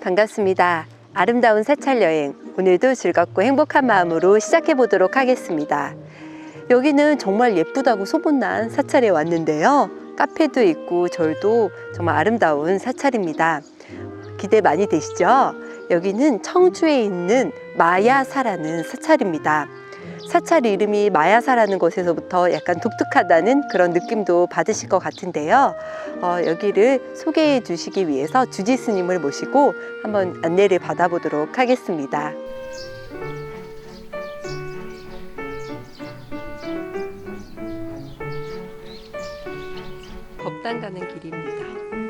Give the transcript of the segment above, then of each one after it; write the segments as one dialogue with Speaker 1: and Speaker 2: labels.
Speaker 1: 반갑습니다. 아름다운 사찰 여행. 오늘도 즐겁고 행복한 마음으로 시작해 보도록 하겠습니다. 여기는 정말 예쁘다고 소문난 사찰에 왔는데요. 카페도 있고 절도 정말 아름다운 사찰입니다. 기대 많이 되시죠? 여기는 청주에 있는 마야사라는 사찰입니다. 사찰 이름이 마야사라는 것에서부터 약간 독특하다는 그런 느낌도 받으실 것 같은데요. 어, 여기를 소개해 주시기 위해서 주지 스님을 모시고 한번 안내를 받아보도록 하겠습니다. 법당 가는 길입니다.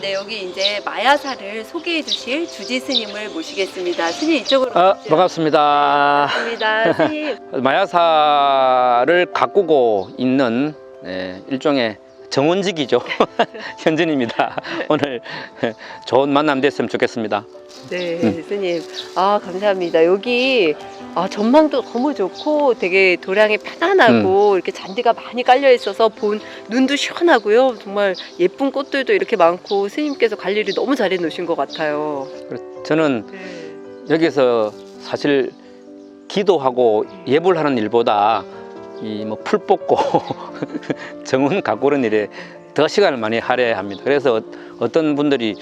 Speaker 1: 네, 여기 이제 마야사를 소개해 주실 주지 스님을 모시겠습니다. 스님 이쪽으로
Speaker 2: 아,
Speaker 1: 오시죠.
Speaker 2: 반갑습니다.
Speaker 1: 반갑습니다. 스님.
Speaker 2: 마야사를 가꾸고 있는 네, 일종의 정원직이죠. 현진입니다. 오늘 좋은 만남 됐으면 좋겠습니다.
Speaker 1: 네,
Speaker 2: 음.
Speaker 1: 스님. 아, 감사합니다. 여기 아, 전망도 너무 좋고 되게 도량이
Speaker 2: 음.
Speaker 1: 편안하고 이렇게 잔디가 많이 깔려 있어서 본 눈도 시원하고요. 정말 예쁜 꽃들도 이렇게 많고 스님께서 관리를 너무 잘해 놓으신 것 같아요.
Speaker 2: 저는
Speaker 1: 네.
Speaker 2: 여기서 사실 기도하고 예불 하는 일보다 이 뭐 풀 뽑고 정원 가꾸는 일에 더 시간을 많이 할애합니다. 그래서 어- 어떤 분들이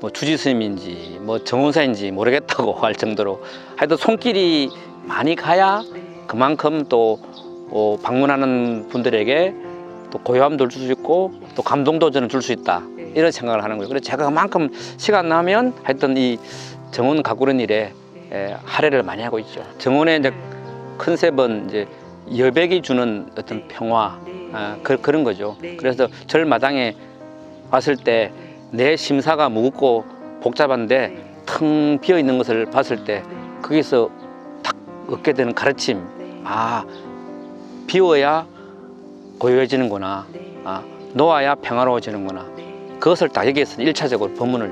Speaker 2: 뭐 주지 스님인지 뭐 정원사인지 모르겠다고 할 정도로 하여튼 손길이 많이 가야
Speaker 1: 네.
Speaker 2: 그만큼 또 어, 방문하는 분들에게 또 고요함도 줄 수 있고 또 감동도 저는 줄 수 있다
Speaker 1: 네.
Speaker 2: 이런 생각을 하는 거예요. 그래서 제가 그만큼 시간 나면 하여튼 이 정원 가꾸는 일에
Speaker 1: 네.
Speaker 2: 에, 할애를 많이 하고 있죠. 정원의 이제 컨셉은 이제 여백이 주는 어떤 평화
Speaker 1: 네.
Speaker 2: 아, 그, 그런 거죠.
Speaker 1: 네.
Speaker 2: 그래서 절 마당에 왔을 때 내 심사가 무겁고 복잡한데
Speaker 1: 네.
Speaker 2: 텅 비어 있는 것을 봤을 때
Speaker 1: 네.
Speaker 2: 거기서 탁 얻게 되는 가르침
Speaker 1: 네.
Speaker 2: 아 비워야 고요해지는구나
Speaker 1: 네.
Speaker 2: 아 놓아야 평화로워지는구나
Speaker 1: 네.
Speaker 2: 그것을 딱 여기에서 일차적으로 법문을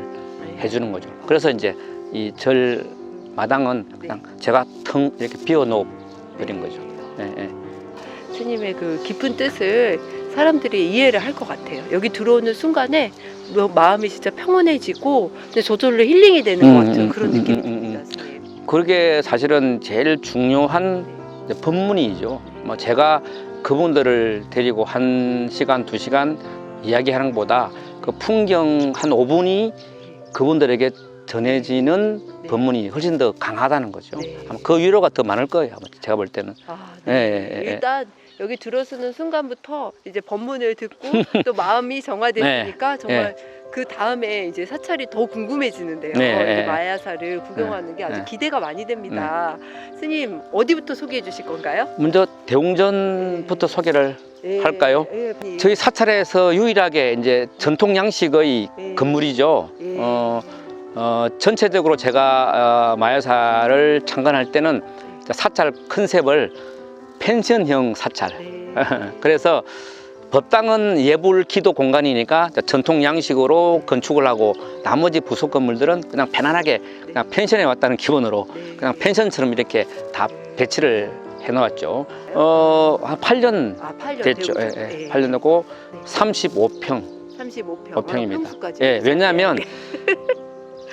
Speaker 1: 네.
Speaker 2: 해주는 거죠 그래서 이제 이 절 마당은 그냥 제가 텅 이렇게 비워 놓아 버린 거죠 예, 예.
Speaker 1: 스님의 그 깊은 뜻을 사람들이 이해를 할 것 같아요. 여기 들어오는 순간에 뭐 마음이 진짜 평온해지고 근데 저절로 힐링이 되는
Speaker 2: 음,
Speaker 1: 것 같은
Speaker 2: 음,
Speaker 1: 그런
Speaker 2: 음,
Speaker 1: 느낌이
Speaker 2: 음, 음. 그게 사실은 제일 중요한 이제 법문이죠 뭐 제가 그분들을 데리고 한 시간 두 시간 이야기하는 것보다 그 풍경 한 5분이 그분들에게 전해지는
Speaker 1: 네.
Speaker 2: 법문이 훨씬 더 강하다는 거죠.
Speaker 1: 네.
Speaker 2: 아마 그 위로가 더 많을 거예요. 아마 제가 볼 때는.
Speaker 1: 아,
Speaker 2: 예,
Speaker 1: 네.
Speaker 2: 예, 예.
Speaker 1: 일단 여기 들어서는 순간부터 이제 법문을 듣고 또 마음이 정화됐으니까 정말 그 다음에 이제 사찰이 더 궁금해지는데요.
Speaker 2: 네, 네.
Speaker 1: 마야사를 구경하는 게 아주
Speaker 2: 네.
Speaker 1: 기대가 많이 됩니다. 스님 어디부터 소개해 주실 건가요?
Speaker 2: 먼저 대웅전부터 소개를
Speaker 1: 예,
Speaker 2: 할까요?
Speaker 1: 예,
Speaker 2: 저희 사찰에서 유일하게 이제 전통 양식의
Speaker 1: 예.
Speaker 2: 건물이죠.
Speaker 1: 예.
Speaker 2: 어, 어, 전체적으로 제가 어, 마야사를 창건할 때는 사찰 컨셉을 펜션형 사찰.
Speaker 1: 네.
Speaker 2: 그래서 법당은 예불 기도 공간이니까 전통 양식으로 건축을 하고 나머지 부속 건물들은 그냥 편안하게 그냥 펜션에 왔다는 기본으로
Speaker 1: 네.
Speaker 2: 그냥 펜션처럼 이렇게 다 배치를 해놓았죠. 어, 한 8년
Speaker 1: 아, 8년
Speaker 2: 됐죠. 예, 예. 8년 됐고 35평.
Speaker 1: 35평.
Speaker 2: 어, 평입니다.
Speaker 1: 평수까지.
Speaker 2: 예, 왜냐하면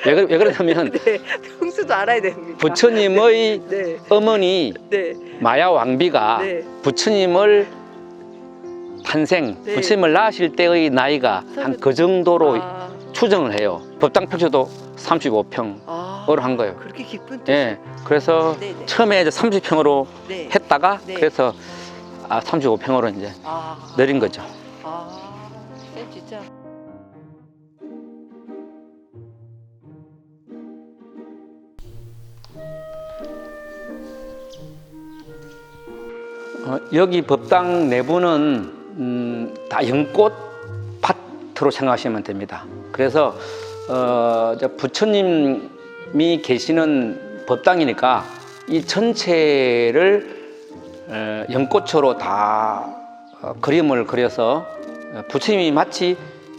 Speaker 2: 왜, 그러- 왜 그러냐면
Speaker 1: 네, 평수도 알아야 됩니다.
Speaker 2: 부처님의
Speaker 1: 네,
Speaker 2: 어머니
Speaker 1: 네,
Speaker 2: 마야 왕비가
Speaker 1: 네.
Speaker 2: 부처님을 탄생,
Speaker 1: 네.
Speaker 2: 부처님을 낳으실 때의 나이가 한 그 정도로
Speaker 1: 아,
Speaker 2: 추정을 해요. 법당 평수도 35평으로
Speaker 1: 아,
Speaker 2: 한 거예요.
Speaker 1: 그렇게 깊은 뜻.
Speaker 2: 예. 그래서
Speaker 1: 네, 네.
Speaker 2: 처음에 이제 30평으로
Speaker 1: 네.
Speaker 2: 했다가
Speaker 1: 네.
Speaker 2: 그래서 아 35평으로 이제
Speaker 1: 아,
Speaker 2: 내린 거죠.
Speaker 1: 아,
Speaker 2: 어, 여기 법당 내부는 음, 다 연꽃 밭으로 생각하시면 됩니다. 그래서 어, 저 부처님이 계시는 법당이니까 이 전체를 어, 연꽃으로 다 어, 그림을 그려서 어, 부처님이 마치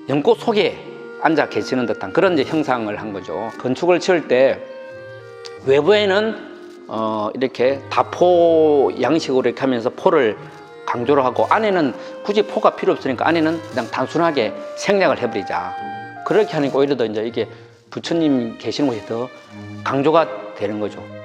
Speaker 2: 연꽃 속에 앉아 계시는 듯한 그런 이제 형상을 한 거죠. 건축을 지을 때 외부에는 어, 이렇게 다포 양식으로 이렇게 하면서 포를 강조를 하고 안에는 굳이 포가 필요 없으니까 안에는 그냥 단순하게 생략을 해버리자. 그렇게 하니까 오히려 더 이제 이게 부처님 계시는 곳이 더 강조가 되는 거죠.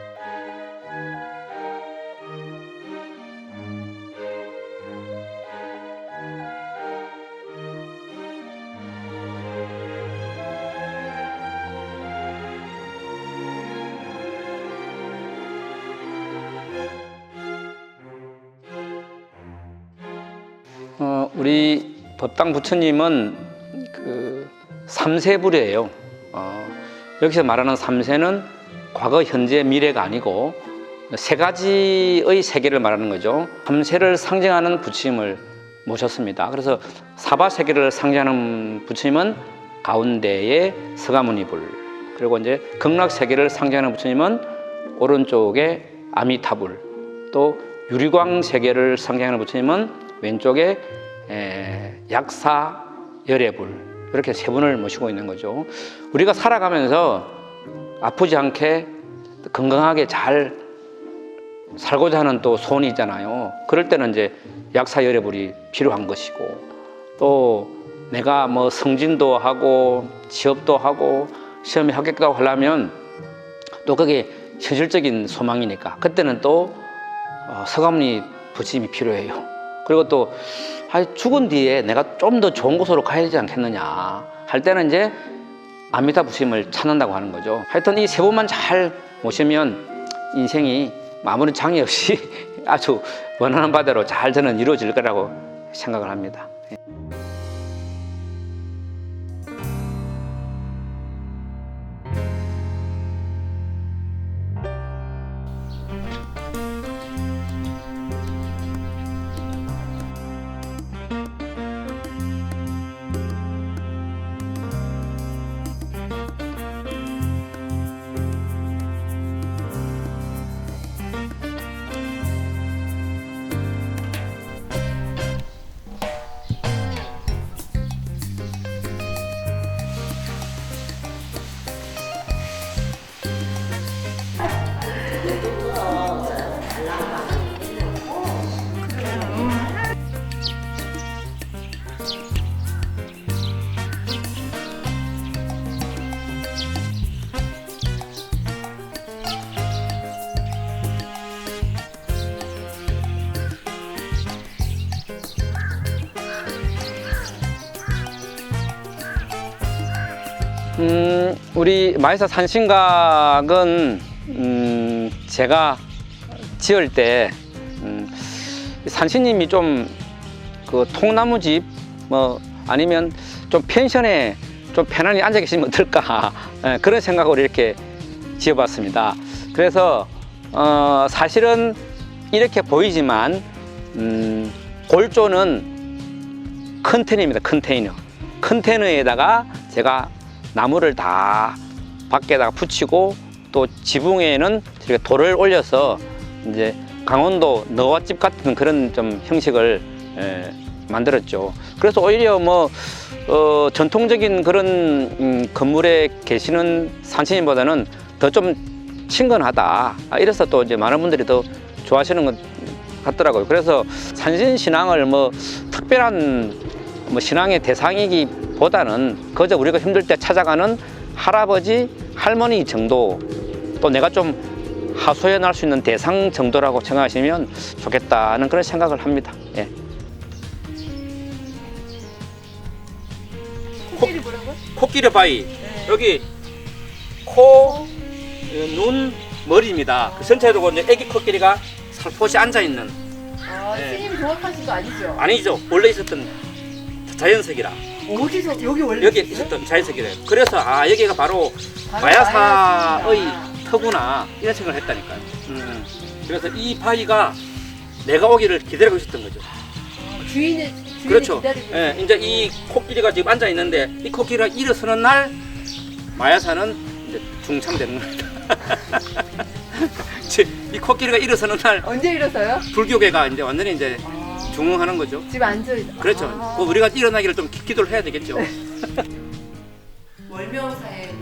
Speaker 2: 어, 우리 법당 부처님은 그 삼세불이에요. 어, 여기서 말하는 삼세는 과거, 현재, 미래가 아니고 세 가지의 세계를 말하는 거죠. 삼세를 상징하는 부처님을 모셨습니다. 그래서 사바 세계를 상징하는 부처님은 가운데에 서가모니불 그리고 이제 극락 세계를 상징하는 부처님은 오른쪽에 아미타불 또 유리광 세계를 상징하는 부처님은 왼쪽에 에, 약사 열애불 이렇게 세 분을 모시고 있는 거죠. 우리가 살아가면서 아프지 않게 건강하게 잘 살고자 하는 또 소원이 있잖아요. 그럴 때는 이제 약사 열애불이 필요한 것이고 또 내가 뭐 승진도 하고 취업도 하고 시험에 합격도 하려면 또 그게 현실적인 소망이니까 그때는 또 어, 서가모니 부처님이 필요해요. 그리고 또 아, 죽은 뒤에 내가 좀 더 좋은 곳으로 가야 되지 않겠느냐 할 때는 이제 아미타 부처님을 찾는다고 하는 거죠. 하여튼 이세 분만 잘 모시면 인생이 아무런 장애 없이 아주 원하는 바대로 잘 저는 이루어질 거라고 생각을 합니다. 우리 마이사 산신각은 음, 제가 지을 때 음, 산신님이 좀 그 통나무집 뭐 아니면 좀 펜션에 좀 편안히 앉아 계시면 어떨까 예, 그런 생각으로 이렇게 지어봤습니다. 그래서 어, 사실은 이렇게 보이지만 음, 골조는 컨테이너입니다. 컨테이너. 컨테이너에다가 제가 나무를 다 밖에다가 붙이고 또 지붕에는 이렇게 돌을 올려서 이제 강원도 너와집 같은 그런 좀 형식을 에, 만들었죠. 그래서 오히려 뭐 어, 전통적인 그런 음, 건물에 계시는 산신님보다는 더 좀 친근하다. 아, 이래서 또 이제 많은 분들이 더 좋아하시는 것 같더라고요. 그래서 산신 신앙을 뭐 특별한 뭐 신앙의 대상이기 보다는 그저 우리가 힘들 때 찾아가는 할아버지 할머니 정도 또 내가 좀 하소연할 수 있는 대상 정도라고 생각하시면 좋겠다는 그런 생각을 합니다. 예.
Speaker 1: 코끼리 뭐라고?
Speaker 2: 코끼리 바위
Speaker 1: 네.
Speaker 2: 여기 코, 눈, 머리입니다. 그 전체적으로 이제 애기 코끼리가 살포시 앉아 있는
Speaker 1: 아,
Speaker 2: 네.
Speaker 1: 스님 정확하신 거 아니죠?
Speaker 2: 아니죠 원래 있었던 자연석이라
Speaker 1: 어디서 여기 원래
Speaker 2: 여기? 있었던 자연석이래요. 그래서 아 여기가 바로
Speaker 1: 바로
Speaker 2: 마야사의
Speaker 1: 마야사구나.
Speaker 2: 터구나 이런 생각을 했다니까요. 음. 그래서 이 바위가 내가 오기를 기다리고 있었던 거죠.
Speaker 1: 주인을 주인을
Speaker 2: 그렇죠.
Speaker 1: 기다리고
Speaker 2: 예, 이제 이 코끼리가 지금 앉아 있는데 이 코끼리가 일어서는 날 마야사는 이제 중창되는 겁니다. 지- 이 코끼리가 일어서는 날
Speaker 1: 언제 일어서요?
Speaker 2: 불교계가 이제 완전히 이제
Speaker 1: 아,
Speaker 2: 중흥하는 거죠.
Speaker 1: 지금 앉아 있.
Speaker 2: 그렇죠.
Speaker 1: 아.
Speaker 2: 그 우리가 일어나기를 좀 기- 기도를 해야 되겠죠.
Speaker 1: 월명사에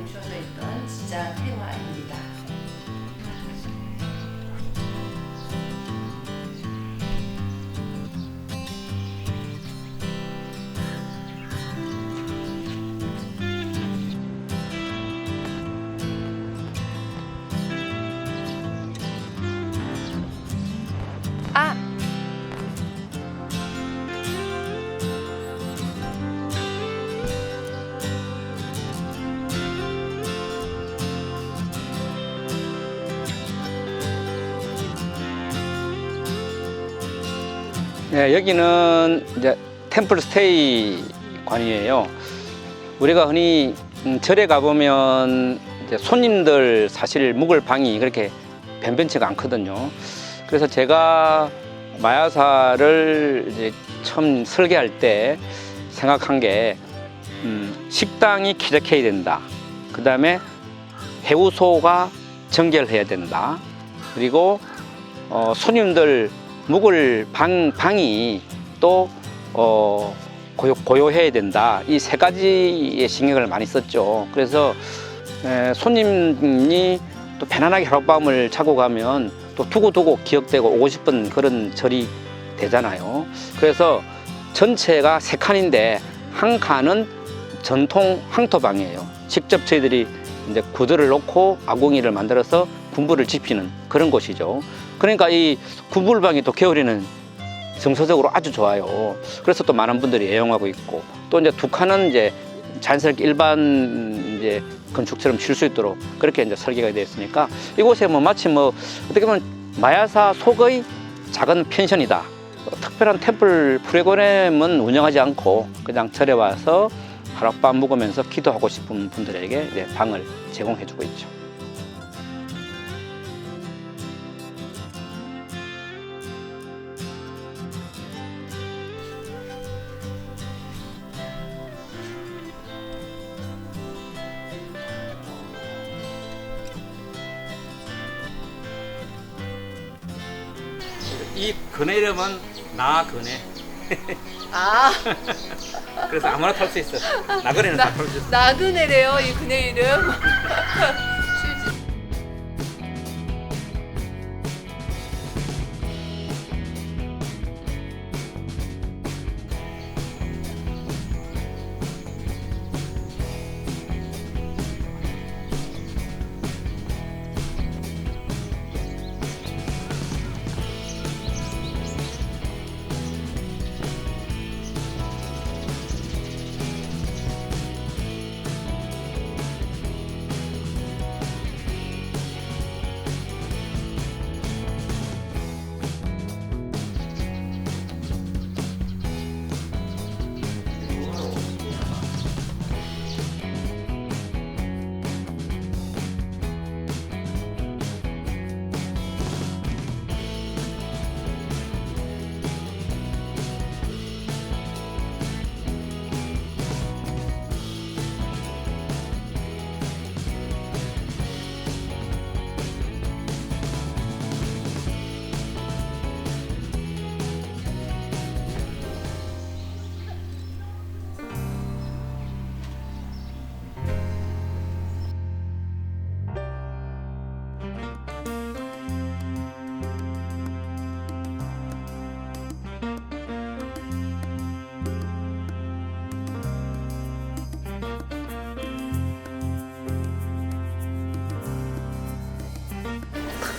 Speaker 2: 네, 여기는 이제 템플 스테이 관이에요. 우리가 흔히 음, 절에 가보면 이제 손님들 사실 묵을 방이 그렇게 변변치가 않거든요. 그래서 제가 마야사를 이제 처음 설계할 때 생각한 게 음, 식당이 쾌적해야 된다. 그 다음에 해우소가 정결해야 된다. 그리고 어, 손님들 묵을 방, 방이 또 어, 고요, 고요 해야 된다. 이 세 가지의 신경을 많이 썼죠. 그래서 에, 손님이 또 편안하게 하룻밤을 자고 가면 또 두고두고 기억되고 오고 싶은 그런 절이 되잖아요. 그래서 전체가 세 칸인데 한 칸은 전통 황토방이에요. 직접 저희들이 이제 구들을 놓고 아궁이를 만들어서 군부를 지피는 그런 곳이죠. 그러니까 이 군불방이 또 겨울에는 정서적으로 아주 좋아요. 그래서 또 많은 분들이 애용하고 있고 또 이제 두 칸은 이제 자연스럽게 일반 이제 건축처럼 칠수 있도록 그렇게 이제 설계가 되어 있으니까 이곳에 뭐 마치 뭐 어떻게 보면 마야사 속의 작은 펜션이다. 어, 특별한 템플 프로그램은 운영하지 않고 그냥 절에 와서 하룻밤 묵으면서 기도하고 싶은 분들에게 방을 제공해주고 있죠. 이 그네 이름은 나그네.
Speaker 1: 아
Speaker 2: 그래서 아무나 탈 수 있어. 나그네는
Speaker 1: 나-
Speaker 2: 다탈 수 있어.
Speaker 1: 나그네래요 이 그네 이름.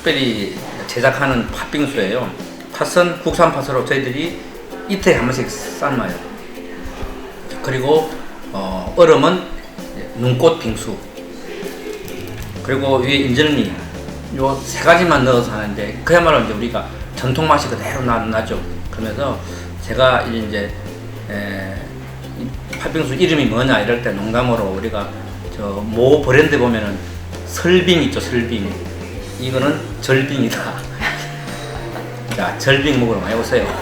Speaker 2: 특별히 제작하는 팥빙수예요. 팥은 국산 팥으로 저희들이 이틀에 한 번씩 삶아요. 그리고 어, 얼음은 눈꽃 빙수. 그리고 위에 인절미 요 세 가지만 넣어서 하는데 그야말로 이제 우리가 전통 맛이 그대로 나, 나죠. 그러면서 제가 이제 에, 이 팥빙수 이름이 뭐냐 이럴 때 농담으로 우리가 저 모 브랜드 보면은 설빙 있죠 설빙 이거는 절빙이다. 자 절빙 먹으러 많이 오세요.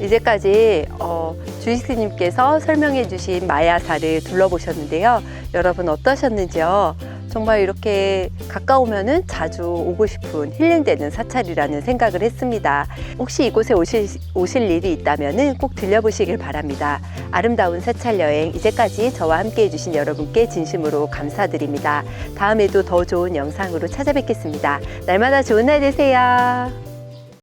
Speaker 1: 이제까지 어, 주식스님께서 설명해 주신 마야사를 둘러보셨는데요. 여러분 어떠셨는지요? 정말 이렇게 가까우면은 자주 오고 싶은 힐링되는 사찰이라는 생각을 했습니다. 혹시 이곳에 오실, 오실 일이 있다면은 꼭 들려보시길 바랍니다. 아름다운 사찰 여행 이제까지 저와 함께 해주신 여러분께 진심으로 감사드립니다. 다음에도 더 좋은 영상으로 찾아뵙겠습니다. 날마다 좋은 날 되세요.